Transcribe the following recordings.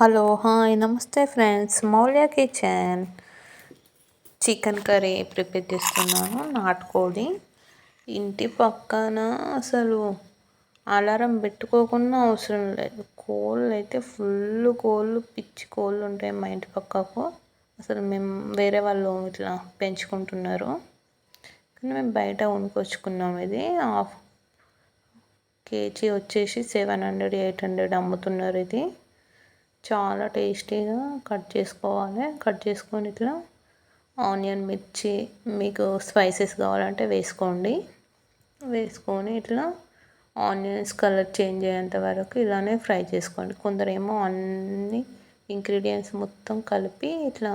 Hello hi నమస్తే friends. Maulya kitchen. Chicken curry prepare చేస్తున్నాను నాటుకోడి. ఇంటి పక్కన అసలు అలారం పెట్టుకోకుండా అవసరం లేదు. కోళ్ళు అయితే ఫుల్ కోళ్ళు పిచ్చి కోళ్ళు ఉంటాయి మా ఇంటి పక్కకు. అసలు మేము వేరే వాళ్ళు ఇట్లా పెంచుకుంటున్నారు. కానీ మేము బయట వండుకొచ్చుకున్నాం ఇది. హాఫ్ కేజీ వచ్చేసి సెవెన్ హండ్రెడ్ ఎయిట్ హండ్రెడ్ అమ్ముతున్నారు ఇది. చాలా టేస్టీగా కట్ చేసుకోవాలి. కట్ చేసుకొని ఇట్లా ఆనియన్ మిర్చి మీకు స్పైసెస్ కావాలంటే వేసుకోండి. వేసుకొని ఇట్లా ఆనియన్స్ కలర్ చేంజ్ అయ్యేంత వరకు ఇలానే ఫ్రై చేసుకోండి. కొందరేమో అన్ని ఇంగ్రీడియంట్స్ మొత్తం కలిపి ఇట్లా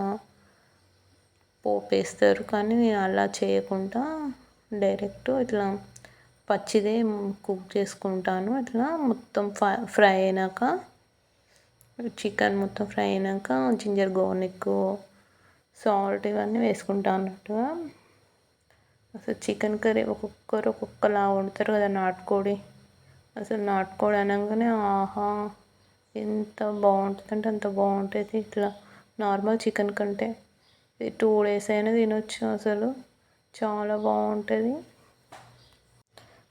పోపు వేస్తారు కానీ నేను అలా చేయకుండా డైరెక్ట్ ఇట్లా పచ్చిదే కుక్ చేసుకుంటాను. ఇట్లా మొత్తం ఫ్రై అయినాక చికెన్ మొత్తం ఫ్రై అయినాక జింజర్ గార్లిక్ సాల్ట్ ఇవన్నీ వేసుకుంటా అన్నట్టుగా అసలు చికెన్ కర్రీ ఒక్కొక్కరు ఒక్కొక్కలా వండుతారు కదా నాటుకోడి. అసలు నాటుకోడి అనగానే ఆహా ఎంత బాగుంటుంది అంటే అంత బాగుంటుంది ఇట్లా. నార్మల్ చికెన్ కంటే. టూ డేస్ అయినా తినొచ్చు అసలు. చాలా బాగుంటుంది.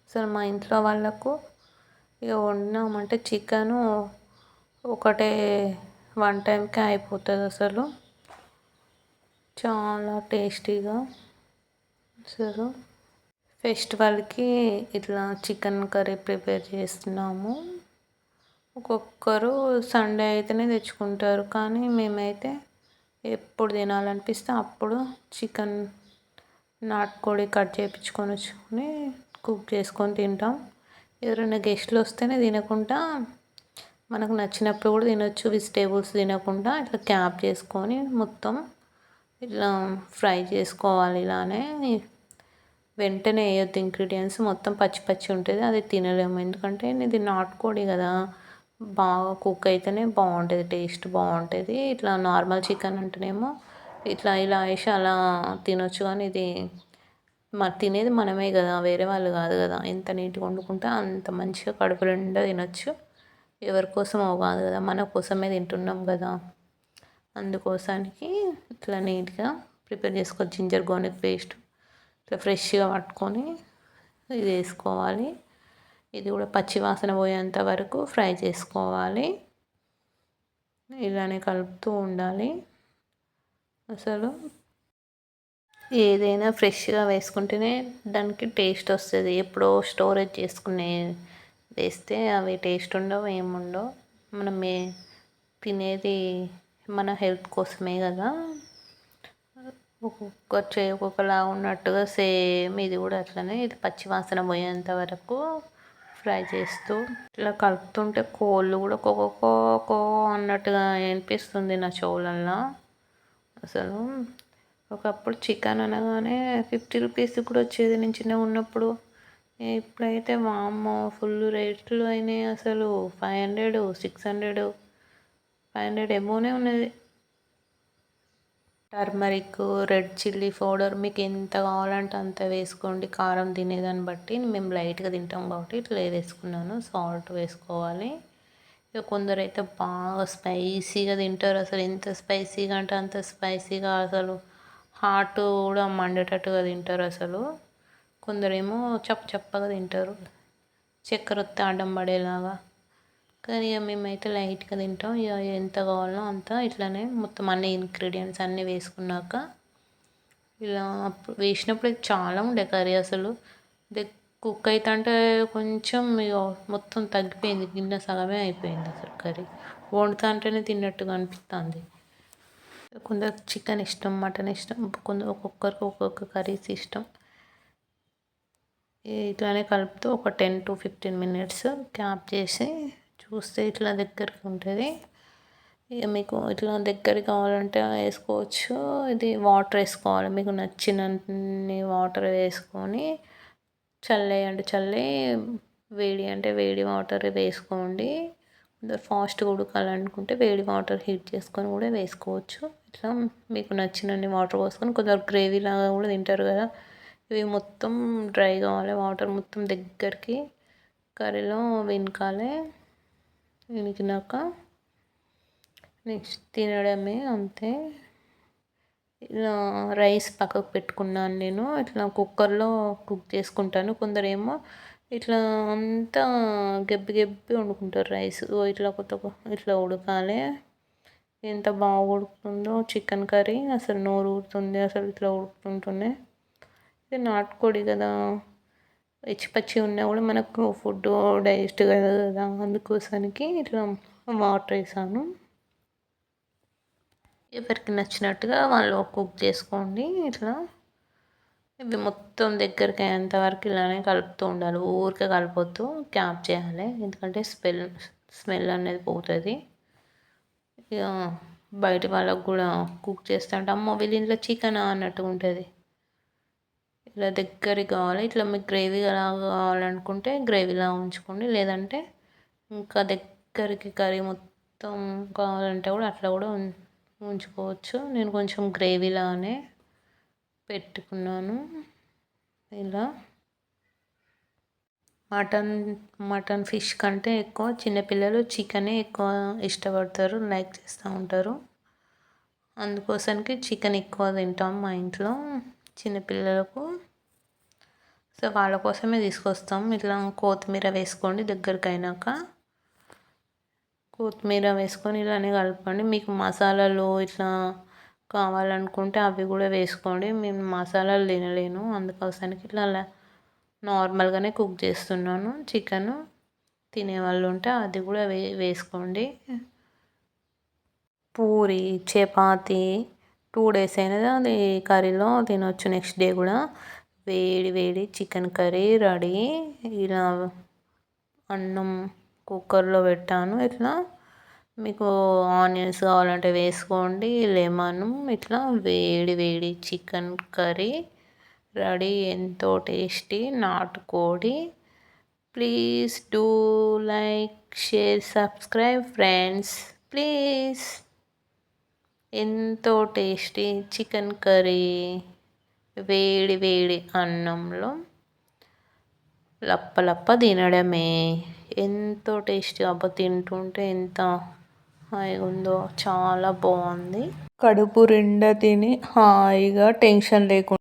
అసలు మా ఇంట్లో వాళ్ళకు ఇక వండినామంటే చికెను ఒకటే వన్ టైంకే అయిపోతుంది అసలు. చాలా టేస్టీగా అసలు. ఫెస్టివల్కి ఇట్లా చికెన్ కర్రీ ప్రిపేర్ చేస్తున్నాము. ఒక్కొక్కరు సండే అయితేనే తెచ్చుకుంటారు కానీ మేమైతే ఎప్పుడు తినాలనిపిస్తే అప్పుడు చికెన్ నాటుకోడి కట్ చేయించుకొని వచ్చుకొని కుక్ చేసుకొని తింటాం. ఎవరైనా గెస్ట్లు వస్తేనే తినకుండా మనకు నచ్చినప్పుడు కూడా తినొచ్చు. వెజిటేబుల్స్ తినకుండా ఇట్లా క్యాప్ చేసుకొని మొత్తం ఇట్లా ఫ్రై చేసుకోవాలి ఇలానే. వెంటనే వేయొద్దు ఇంగ్రీడియంట్స్ మొత్తం పచ్చి పచ్చి ఉంటుంది. అది తినలేము. ఎందుకంటే ఇది నాటుకోడి కదా. బాగా కుక్ అయితేనే బాగుంటుంది. టేస్ట్ బాగుంటుంది. ఇట్లా నార్మల్ చికెన్ అంటేనేమో ఇట్లా ఇలా వేసి అలా తినొచ్చు. కానీ ఇది మరి తినేది మనమే కదా. వేరే వాళ్ళు కాదు కదా. ఎంత నీట్గా వండుకుంటే అంత మంచిగా కడుపు నిండా తినొచ్చు. ఎవరి కోసమో కాదు కదా మన కోసమే తింటున్నాం కదా. అందుకోసానికి ఇట్లా నీట్గా ప్రిపేర్ చేసుకో జింజర్ గార్లిక్ పేస్ట్ ఇట్లా ఫ్రెష్గా పట్టుకొని ఇది వేసుకోవాలి. ఇది కూడా పచ్చి వాసన పోయేంత వరకు ఫ్రై చేసుకోవాలి. ఇలానే కలుపుతూ ఉండాలి. అసలు ఏదైనా ఫ్రెష్గా వేసుకుంటేనే దానికి టేస్ట్ వస్తుంది. ఎప్పుడో స్టోరేజ్ చేసుకునే వేస్తే అవి టేస్ట్ ఉండవు ఏముండవు. మనం తినేది మన హెల్త్ కోసమే కదా. ఒక్కొక్క చేయి ఒక్కొక్కలా ఉన్నట్టుగా సేమ్ ఇది కూడా అట్లనే. ఇది పచ్చి వాసన పోయేంత వరకు ఫ్రై చేస్తూ ఇట్లా కలుపుతుంటే కోళ్ళు కూడా ఒక్కొక్క అన్నట్టుగా అనిపిస్తుంది నా చెవులల్లో. అసలు ఒకప్పుడు చికెన్ అనగానే ఫిఫ్టీ రూపీస్ కూడా వచ్చేది నేను చిన్నగా ఉన్నప్పుడు. ఇప్పుడైతే వామ్మో ఫుల్ రేట్లు అయినాయి అసలు. Five hundred six hundred five hundred ఏమోనే ఉన్నది. టర్మరిక్ రెడ్ చిల్లీ పౌడర్ మీకు ఎంత కావాలంటే అంత వేసుకోండి. కారం తినేదాన్ని బట్టి మేము లైట్గా తింటాం కాబట్టి ఇట్లా వేసుకున్నాను. సాల్ట్ వేసుకోవాలి. ఇక కొందరు అయితే బాగా స్పైసీగా తింటారు అసలు. ఎంత స్పైసీగా అంటే అంత స్పైసీగా అసలు. హాట్ కూడా మండేటట్టుగా తింటారు అసలు. కొందరేమో చప్ప చప్పగా తింటారు. చక్కెర వస్తే అడ్డం పడేలాగా. కానీ ఇక మేమైతే లైట్గా తింటాం. ఇక ఎంత కావాలో అంత ఇట్లానే మొత్తం అన్ని ఇంగ్రీడియంట్స్ అన్నీ వేసుకున్నాక ఇలా అప్పుడు వేసినప్పుడు చాలా ఉండే కర్రీ అసలు. కుక్ అంటే కొంచెం ఇక మొత్తం తగ్గిపోయింది. గిన్నె సగమే అయిపోయింది అసలు కర్రీ. వండుతా అంటేనే తిన్నట్టుగా అనిపిస్తుంది. కొందరు చికెన్ ఇష్టం మటన్ ఇష్టం కొందరు ఒక్కొక్కరికి ఒక్కొక్క కర్రీస్ ఇష్టం. ఇట్లానే కలుపుతూ ఒక ten to fifteen minutes cap చేసి చూస్తే ఇట్లా దగ్గరికి ఉంటుంది. ఇక మీకు ఇట్లా దగ్గరికి కావాలంటే వేసుకోవచ్చు. ఇది వాటర్ వేసుకోవాలి. మీకు నచ్చినన్ని వాటర్ వేసుకొని చల్లేయండి చల్లి వేడి అంటే వేడి వాటర్ వేసుకోండి. ఫాస్ట్గా ఉడకాలనుకుంటే వేడి వాటర్ హీట్ చేసుకొని కూడా వేసుకోవచ్చు. ఇట్లా మీకు నచ్చినన్ని వాటర్ పోసుకొని కొందరు గ్రేవీ లాగా కూడా తింటారు కదా. ఇవి మొత్తం డ్రై కావాలి వాటర్ మొత్తం దగ్గరికి కర్రీలో వెనకాలి వినికినాక నెక్స్ట్ తినడమే అంతే. ఇలా రైస్ పక్కకు పెట్టుకున్నాను నేను ఇట్లా కుక్కర్లో కుక్ చేసుకుంటాను. కొందరేమో ఇట్లా అంతా గెబ్బి గెబ్బి వండుకుంటారు రైస్. ఇట్లా కొత్త ఇట్లా ఉడకాలి. ఎంత బాగా ఉడుకుతుందో చికెన్ కర్రీ అసలు నోరు ఊరుతుంది అసలు ఇట్లా ఉడుకుతుంటూనే. ఇది నాటుకోడి కదా పచ్చి పచ్చి ఉన్నా కూడా మనకు ఫుడ్ డైజెస్ట్ కదా అందుకోసానికి ఇట్లా వాటర్ వేసాను. ఎవరికి నచ్చినట్టుగా వాళ్ళు కుక్ చేసుకోండి ఇట్లా. ఇవి మొత్తం దగ్గరికి అయ్యేంత వరకు ఇలానే కలుపుతూ ఉండాలి ఊరికే కలపొద్దు క్యాప్ చేయాలి ఎందుకంటే స్మెల్ స్మెల్ అనేది పోతుంది. ఇక బయట వాళ్ళకు కూడా కుక్ చేస్తుంటే అమ్మ వీళ్ళ ఇంట్లో చికెన్ అన్నట్టు ఉంటుంది. ఇలా దగ్గరికి కావాలి ఇట్లా మీకు గ్రేవీ లాగా కావాలనుకుంటే గ్రేవీలా ఉంచుకోండి. లేదంటే ఇంకా దగ్గరికి కర్రీ మొత్తం కావాలంటే కూడా అట్లా కూడా ఉంచుకోవచ్చు. నేను కొంచెం గ్రేవీలానే పెట్టుకున్నాను. ఇలా మటన్ మటన్ ఫిష్ కంటే ఎక్కువ చిన్నపిల్లలు చికెనే ఎక్కువ ఇష్టపడతారు లైక్ చేస్తూ ఉంటారు. అందుకోసానికి చికెన్ ఎక్కువ తింటాం మా ఇంట్లో. చిన్నపిల్లలకు సో వాళ్ళ కోసమే తీసుకొస్తాం. ఇట్లా కొత్తిమీర వేసుకోండి దగ్గరికి అయినాక కొత్తిమీర వేసుకొని ఇలానే కలపండి. మీకు మసాలాలు ఇట్లా కావాలనుకుంటే అవి కూడా వేసుకోండి. మేము మసాలాలు తినలేను. అందుకోసానికి ఇట్లా నార్మల్గానే కుక్ చేస్తున్నాను. చికెన్ తినేవాళ్ళు ఉంటే అది కూడా వే వేసుకోండి. పూరి చపాతి టూ డేస్ అయినా అది కర్రీలో తినొచ్చు నెక్స్ట్ డే కూడా. వేడి వేడి చికెన్ కర్రీ రెడీ ఇలా అన్నం కుక్కర్లో పెట్టాను. ఇట్లా మీకు ఆనియన్స్ కావాలంటే వేసుకోండి లెమన్ ఇట్లా వేడి వేడి చికెన్ కర్రీ రెడీ ఎంతో టేస్టీ నాటుకోడి please do like share subscribe friends. Please. ఎంతో టేస్టీ చికెన్ కర్రీ వేడి వేడి అన్నంలో లప్ప లప్ప తినడమే. ఎంతో టేస్టీ అబ్బా తింటుంటే ఎంత హాయిగా ఉందో చాలా బాగుంది. కడుపు నిండా తిని హాయిగా టెన్షన్ లేకుండా